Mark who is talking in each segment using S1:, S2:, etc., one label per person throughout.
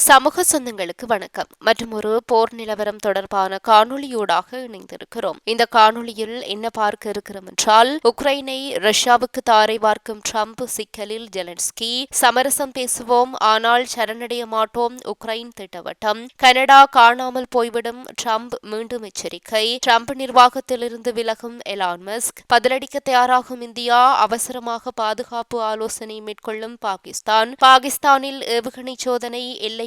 S1: சமூக சொந்தங்களுக்கு வணக்கம். மற்றும் ஒரு போர் நிலவரம் தொடர்பான காணொலியோடாக இணைந்திருக்கிறோம். இந்த காணொளியில் என்ன பார்க்க இருக்கிறோம் என்றால் உக்ரைனை ரஷ்யாவுக்கு தாரை பார்க்கும் ட்ரம்ப் சிக்கலில் ஜெலன்ஸ்கி சமரசம் பேசுவோம் ஆனால் சரணடைய மாட்டோம் உக்ரைன் திட்டவட்டம். கனடா காணாமல் போய்விடும் ட்ரம்ப் மீண்டும் எச்சரிக்கை. ட்ரம்ப் நிர்வாகத்திலிருந்து விலகும் எலான் மஸ்க். பதிலடிக்க தயாராகும் இந்தியா அவசரமாக பாதுகாப்பு ஆலோசனை மேற்கொள்ளும் பாகிஸ்தான். பாகிஸ்தானில் ஏவுகணை சோதனை எல்லை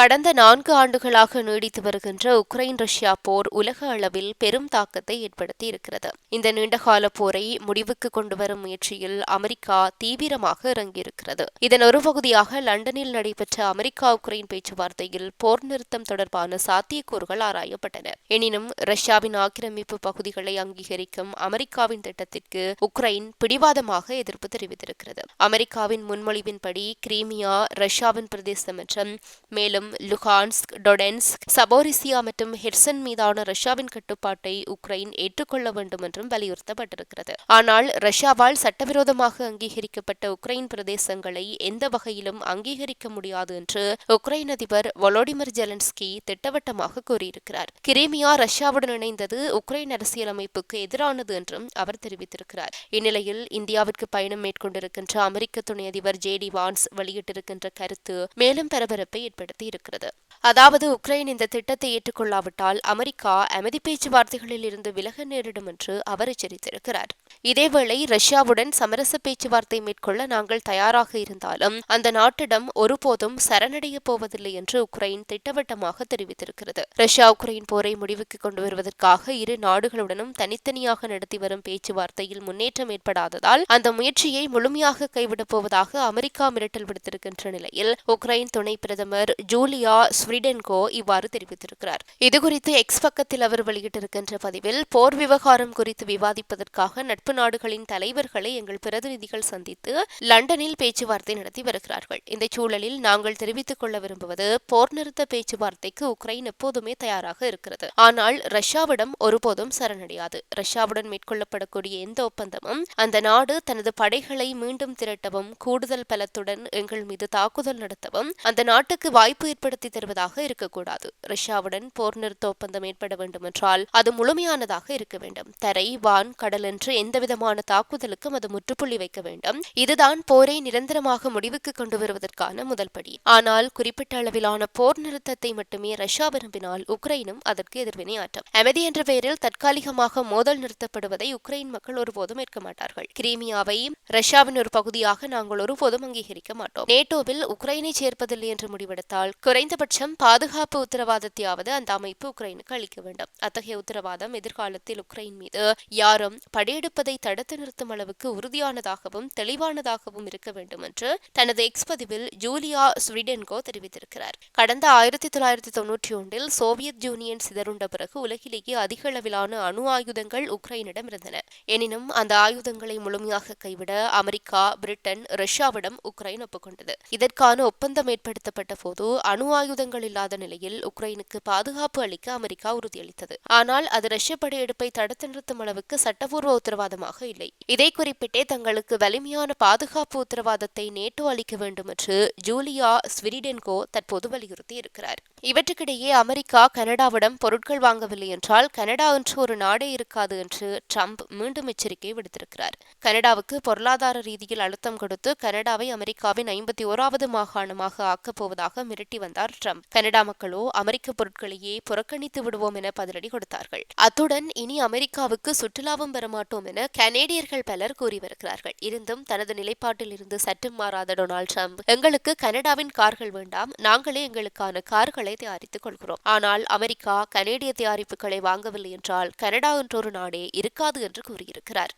S1: கடந்த நான்கு ஆண்டுகளாக நீடித்து வருகின்ற உக்ரைன் ரஷ்யா போர் உலக அளவில் பெரும் தாக்கத்தை ஏற்படுத்தி இருக்கிறது இந்த நீண்டகால போரை முடிவுக்கு கொண்டு வரும் முயற்சியில் அமெரிக்கா தீவிரமாக இறங்கியிருக்கிறது. இதன் ஒரு பகுதியாக லண்டனில் நடைபெற்ற அமெரிக்கா உக்ரைன் பேச்சுவார்த்தையில் போர் நிறுத்தம் தொடர்பான சாத்தியக்கூறுகள் ஆராயப்பட்டன. எனினும் ரஷ்யாவின் ஆக்கிரமிப்பு பகுதிகளை அங்கீகரிக்கும் அமெரிக்காவின் திட்டத்திற்கு உக்ரைன் பிடிவாதமாக எதிர்ப்பு தெரிவித்திருக்கிறது. அமெரிக்காவின் முன்மொழிவின்படி கிரீமியா ரஷ்யாவின் பிரதேசம் மற்றும் மேலும் லுகான்ஸ்க் டொடென்ஸ்க் சபோரிசியா மற்றும் ஹெர்சன் மீதான ரஷ்யாவின் கட்டுப்பாட்டை உக்ரைன் ஏற்றுக்கொள்ள வேண்டும் என்றும் வலியுறுத்தப்பட்டிருக்கிறது. ஆனால் ரஷ்யாவால் சட்டவிரோதமாக அங்கீகரிக்கப்பட்ட உக்ரைன் பிரதேசங்களை எந்த வகையிலும் அங்கீகரிக்க முடியாது என்று உக்ரைன் அதிபர் வொலோடிமிர் ஜெலன்ஸ்கி திட்டவட்டமாக கூறியிருக்கிறார். கிரீமியா ரஷ்யாவுடன் இணைந்தது உக்ரைன் அரசியலமைப்புக்கு எதிரானது என்றும் அவர் தெரிவித்திருக்கிறார். இந்நிலையில் இந்தியாவிற்கு பயணம் மேற்கொண்டிருக்கின்ற அமெரிக்க துணை அதிபர் ஜே டி வான்ஸ் வெளியிட்டிருக்கின்ற கருத்து மேலும் பரபரப்பை ஏற்படுத்தி இருக்கிறது அதாவது உக்ரைன் இந்த திட்டத்தை ஏற்றுக்கொள்ளாவிட்டால் அமெரிக்கா அமைதி பேச்சுவார்த்தைகளில் இருந்து விலக நேரிடும் என்று அவர் எச்சரித்திருக்கிறார். இதேவேளை ரஷ்யாவுடன் சமரச பேச்சுவார்த்தை மேற்கொள்ள நாங்கள் தயாராக இருந்தாலும் அந்த நாட்டிடம் ஒருபோதும் சரணடைய போவதில்லை என்று உக்ரைன் திட்டவட்டமாக தெரிவித்திருக்கிறது. ரஷ்யா உக்ரைன் போரை முடிவுக்கு கொண்டு வருவதற்காக இரு நாடுகளுடனும் தனித்தனியாக நடத்தி வரும் பேச்சுவார்த்தையில் முன்னேற்றம் ஏற்படாததால் அந்த முயற்சியை முழுமையாக கைவிடப் போவதாக அமெரிக்கா மிரட்டல் விடுத்திருக்கின்ற நிலையில் உக்ரைன் துணை பிரதமர் ஜூலியா ஸ்வீடன்கோ இவ்வாறு தெரிவித்திருக்கிறார். இதுகுறித்து எக்ஸ் பக்கத்தில் அவர் வெளியிட்டிருக்கின்ற பதிவில் போர் விவகாரம் குறித்து விவாதிப்பதற்காக நட்பு நாடுகளின் தலைவர்களை எங்கள் பிரதிநிதிகள் சந்தித்து லண்டனில் பேச்சுவார்த்தை நடத்தி வருகிறார்கள். இந்த சூழலில் நாங்கள் தெரிவித்துக் கொள்ள விரும்புவது போர் நிறுத்த பேச்சுவார்த்தைக்கு உக்ரைன் எப்போதுமே தயாராக இருக்கிறது. ஆனால் ரஷ்யாவிடம் ஒருபோதும் சரணடையாது. ரஷ்யாவுடன் மேற்கொள்ளப்படக்கூடிய எந்த ஒப்பந்தமும் அந்த நாடு தனது படைகளை மீண்டும் திரட்டவும் கூடுதல் பலத்துடன் எங்கள் மீது தாக்குதல் நடத்தவும் அந்த நாட்டுக்கு வாய்ப்பு ஏற்படுத்தி தருவதாக இருக்கக்கூடாது. ரஷ்யாவுடன் போர் நிறுத்த ஒப்பந்தம் ஏற்பட வேண்டும் என்றால் அது முழுமையானதாக இருக்க வேண்டும். தரை வான் கடல் என்று எந்தவிதமான தாக்குதலுக்கும் அது முற்றுப்புள்ளி வைக்க வேண்டும். இதுதான் போரை நிரந்தரமாக முடிவுக்கு கொண்டு வருவதற்கான முதல் படி. ஆனால் குறிப்பிட்ட அளவிலான போர் நிறுத்தத்தை மட்டுமே ரஷ்யா விரும்பினால் உக்ரைனும் அதற்கு எதிர்வினை ஆற்றும். அமைதி என்ற பெயரில் தற்காலிகமாக மோதல் நிறுத்தப்படுவதை உக்ரைன் மக்கள் ஒருபோதும் ஏற்க மாட்டார்கள். கிரீமியாவை ரஷ்யாவின் ஒரு பகுதியாக நாங்கள் ஒருபோதும் அங்கீகரிக்க மாட்டோம். நேட்டோவில் உக்ரைனை சேர்ப்பதில்லை என்று முடிவெடுத்தால் குறைந்தபட்சம் பாதுகாப்பு உத்தரவாதத்தையாவது அந்த அமைப்பு உக்ரைனுக்கு அளிக்க வேண்டும். அத்தகைய உத்தரவாதம் எதிர்காலத்தில் உக்ரைன் மீது யாரும் படையெடுப்பு இருப்பதை தடுத்து நிறுத்தும் அளவுக்கு உறுதியானதாகவும் தெளிவானதாகவும் இருக்க வேண்டும் என்று தனது எக்ஸ் பதிவில் ஜூலியா ஸ்விடென்கோ தெரிவித்திருக்கிறார். கடந்த ஆயிரத்தி தொள்ளாயிரத்தி தொன்னூற்றி ஒன்றில் சோவியத் யூனியன் சிதறுண்ட பிறகு உலகிலேயே அதிக அளவிலான அணு ஆயுதங்கள் உக்ரைனிடம் இருந்தன. எனினும் அந்த ஆயுதங்களை முழுமையாக கைவிட அமெரிக்கா பிரிட்டன் ரஷ்யாவிடம் உக்ரைன் ஒப்புக்கொண்டது. இதற்கான ஒப்பந்தம் ஏற்படுத்தப்பட்ட போது அணு ஆயுதங்கள் இல்லாத நிலையில் உக்ரைனுக்கு பாதுகாப்பு அளிக்க அமெரிக்கா உறுதியளித்தது. ஆனால் அது ரஷ்ய படையெடுப்பை தடுத்து நிறுத்தும் அளவுக்கு சட்டபூர்வ உத்தரவாதம் உத்தரவாதமாக இல்லை. இதை குறிப்பிட்டே தங்களுக்கு வலிமையான பாதுகாப்பு உத்தரவாதத்தை நேட்டோ அளிக்க வேண்டும் என்று ஜூலியா ஸ்விரிடென்கோ தற்போது வலியுறுத்தி இருக்கிறார் இவற்றுக்கிடையே அமெரிக்கா கனடாவிடம் பொருட்கள் வாங்கவில்லை என்றால் கனடா என்று ஒரு நாடே இருக்காது என்று ட்ரம்ப் மீண்டும் எச்சரிக்கை விடுத்திருக்கிறார். கனடாவுக்கு பொருளாதார ரீதியில் அழுத்தம் கொடுத்து கனடாவை அமெரிக்காவின் ஐம்பத்தி ஓராவது மாகாணமாக ஆக்கப் போவதாக மிரட்டி வந்தார் ட்ரம்ப். கனடா மக்களோ அமெரிக்க பொருட்களையே புறக்கணித்து விடுவோம் என பதிலடி கொடுத்தார்கள். அத்துடன் இனி அமெரிக்காவுக்கு சுற்றுலாவும் பெறமாட்டோம் என கனேடியர்கள் பலர் கூறி வருகிறார்கள். இருந்தும் தனது நிலைப்பாட்டில் இருந்து சற்று மாறாத டொனால்ட் ட்ரம்ப் எங்களுக்கு கனடாவின் கார்கள் வேண்டாம் நாங்களே எங்களுக்கான கார்களை தயாரித்துக் கொள்கிறோம். ஆனால் அமெரிக்கா கனேடிய தயாரிப்புகளை வாங்கவில்லை என்றால் கனடா என்றொரு நாடே இருக்காது என்று கூறியிருக்கிறார்.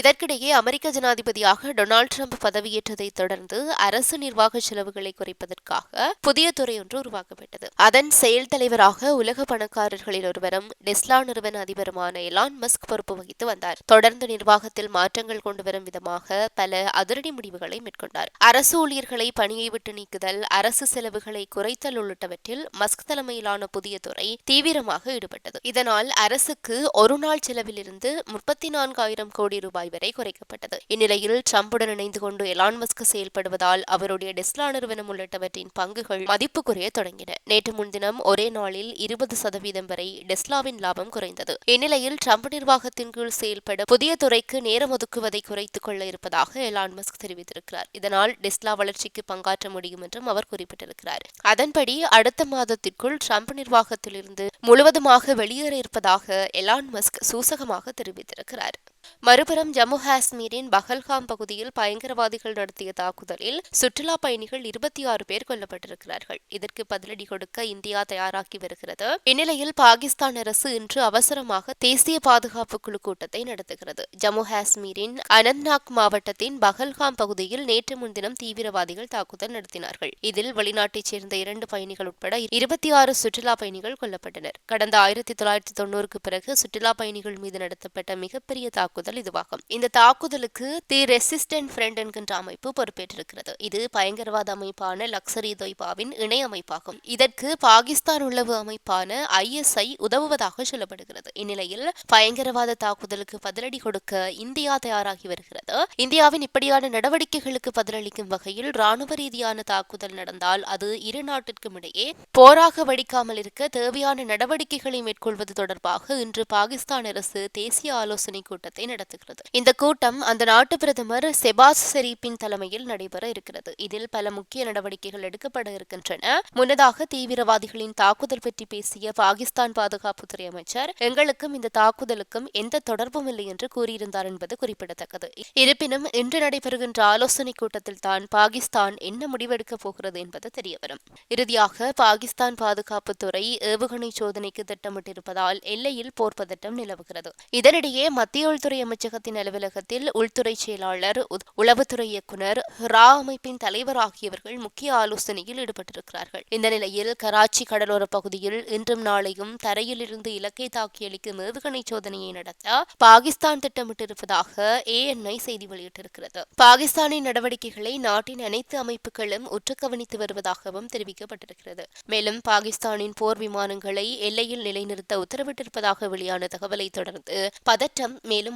S1: இதற்கிடையே அமெரிக்க ஜனாதிபதியாக டொனால்டு ட்ரம்ப் பதவியேற்றதைத் தொடர்ந்து அரசு நிர்வாக செலவுகளை குறைப்பதற்காக புதிய துறை ஒன்று உருவாக்கப்பட்டது. அதன் செயல் தலைவராக உலக பணக்காரர்களில் ஒருவரும் டெஸ்லா நிறுவன அதிபருமான எலான் மஸ்க் பொறுப்பு வகித்து வந்தார். தொடர்ந்து நிர்வாகத்தில் மாற்றங்கள் கொண்டுவரும் விதமாக பல அதிரடி முடிவுகளை மேற்கொண்டார். அரசு ஊழியர்களை பணியை விட்டு நீக்குதல் அரசு செலவுகளை குறைத்தல் உள்ளிட்டவற்றில் மஸ்க் தலைமையிலான புதிய துறை தீவிரமாக ஈடுபட்டது. இதனால் அரசுக்கு ஒரு நாள் செலவிலிருந்து முப்பத்தி நான்காயிரம் கோடி ரூபாய் வரை குறைக்கப்பட்டது. இந்நிலையில் ட்ரம்புடன் இணைந்து கொண்டு எலான் மஸ்க் செயல்படுவதால் அவருடைய டெஸ்லா நிறுவனம் உள்ளிட்டவற்றின் பங்குகள் மதிப்பு குறைய தொடங்கின. நேற்று முன்தினம் ஒரே நாளில் இருபது சதவீதம் வரை டெஸ்லாவின் லாபம் குறைந்தது. இந்நிலையில் ட்ரம்ப் நிர்வாகத்தின் கீழ் செயல்பட புதிய துறைக்கு நேரம் ஒதுக்குவதை குறைத்துக் கொள்ள இருப்பதாக எலான் மஸ்க் தெரிவித்திருக்கிறார். இதனால் டெஸ்லா வளர்ச்சிக்கு பங்காற்ற முடியும் என்றும் அவர் குறிப்பிட்டிருக்கிறார். அதன்படி அடுத்த மாதத்திற்குள் ட்ரம்ப் நிர்வாகத்திலிருந்து முழுவதுமாக வெளியேற இருப்பதாக எலான் மஸ்க் சூசகமாக தெரிவித்திருக்கிறார். மறுபுறம் ஜம்மு காஷ்மீரின் பஹல்காம் பகுதியில் பயங்கரவாதிகள் நடத்திய தாக்குதலில் சுற்றுலா பயணிகள் இருபத்தி ஆறு பேர் கொல்லப்பட்டிருக்கிறார்கள். இதற்கு பதிலடி கொடுக்க இந்தியா தயாராகி வருகிறது. இந்நிலையில் பாகிஸ்தான் அரசு இன்று அவசரமாக தேசிய பாதுகாப்பு குழு கூட்டத்தை நடத்துகிறது. ஜம்மு காஷ்மீரின் அனந்த்நாக் மாவட்டத்தின் பஹல்காம் பகுதியில் நேற்று முன்தினம் தீவிரவாதிகள் தாக்குதல் நடத்தினார்கள். இதில் வெளிநாட்டைச் சேர்ந்த இரண்டு பயணிகள் உட்பட இருபத்தி ஆறு சுற்றுலா பயணிகள் கொல்லப்பட்டனர். கடந்த ஆயிரத்தி தொள்ளாயிரத்தி தொண்ணூறுக்கு பிறகு சுற்றுலா பயணிகள் மீது நடத்தப்பட்ட மிகப்பெரிய தாக்குதல் தாக்குதல் இதுவாகும். இந்த தாக்குதலுக்கு தி ரெசிஸ்டன்ட் ஃப்ரெண்ட் என்கின்ற அமைப்பு பொறுப்பேற்றிருக்கிறது. இது பயங்கரவாத அமைப்பான லக்சரி தொய்பாவின் இணை அமைப்பாகும். இதற்கு பாகிஸ்தான் உளவு அமைப்பான ஐஎஸ்ஐ உதவுவதாக சொல்லப்படுகிறது. இந்நிலையில் பயங்கரவாத தாக்குதலுக்கு பதிலடி கொடுக்க இந்தியா தயாராகி வருகிறது. இந்தியாவின் இப்படியான நடவடிக்கைகளுக்கு பதிலளிக்கும் வகையில் ராணுவ ரீதியான தாக்குதல் நடந்தால் அது இரு நாட்டிற்கும் இடையே போராக வடிக்காமல் இருக்க தேவையான நடவடிக்கைகளை மேற்கொள்வது தொடர்பாக இன்று பாகிஸ்தான் அரசு தேசிய ஆலோசனை கூட்டத்தை நடத்துகிறது இந்த கூட்டம் அந்த நாட்டு பிரதமர் செபாஸ் செரீப்பின் தலைமையில் நடைபெற இருக்கிறது. இதில் பல முக்கிய நடவடிக்கைகள் எடுக்கப்பட இருக்கின்றன. முன்னதாக தீவிரவாதிகளின் தாக்குதல் பற்றி பேசிய பாகிஸ்தான் பாதுகாப்புத்துறை அமைச்சர் எங்களுக்கும் இந்த தாக்குதலுக்கும் எந்த தொடர்பும் இல்லை என்று கூறியிருந்தார் என்பது குறிப்பிடத்தக்கது. இருப்பினும் இன்று நடைபெறுகின்ற ஆலோசனை கூட்டத்தில் தான் பாகிஸ்தான் என்ன முடிவெடுக்கப் போகிறது என்பது தெரியவரும். இறுதியாக பாகிஸ்தான் பாதுகாப்புத்துறை ஏவுகணை சோதனைக்கு திட்டமிட்டிருப்பதால் எல்லையில் போர் பதட்டம் நிலவுகிறது. இதனிடையே மத்திய உள்துறை அமைச்சகத்தின் அலுவலகத்தில் உள்துறை செயலாளர் உளவுத்துறை இயக்குனர் ரா அமைப்பின் தலைவர் ஆகியவர்கள் முக்கிய ஆலோசனையில் ஈடுபட்டிருக்கிறார்கள். இந்த நிலையில் கராச்சி கடலோர பகுதியில் இன்றும் நாளையும் தரையில் இருந்து இலக்கை தாக்கியளிக்கும் ஏவுகணை சோதனையை நடத்த பாகிஸ்தான் திட்டமிட்டிருப்பதாக ஏஎன்ஐ செய்தி வெளியிட்டிருக்கிறது. பாகிஸ்தானின் நடவடிக்கைகளை நாட்டின் அனைத்து அமைப்புகளும் உற்று கவனித்து வருவதாகவும் தெரிவிக்கப்பட்டிருக்கிறது. மேலும் பாகிஸ்தானின் போர் விமானங்களை எல்லையில் நிலைநிறுத்த உத்தரவிட்டிருப்பதாக வெளியான தகவலை தொடர்ந்து பதற்றம் மேலும்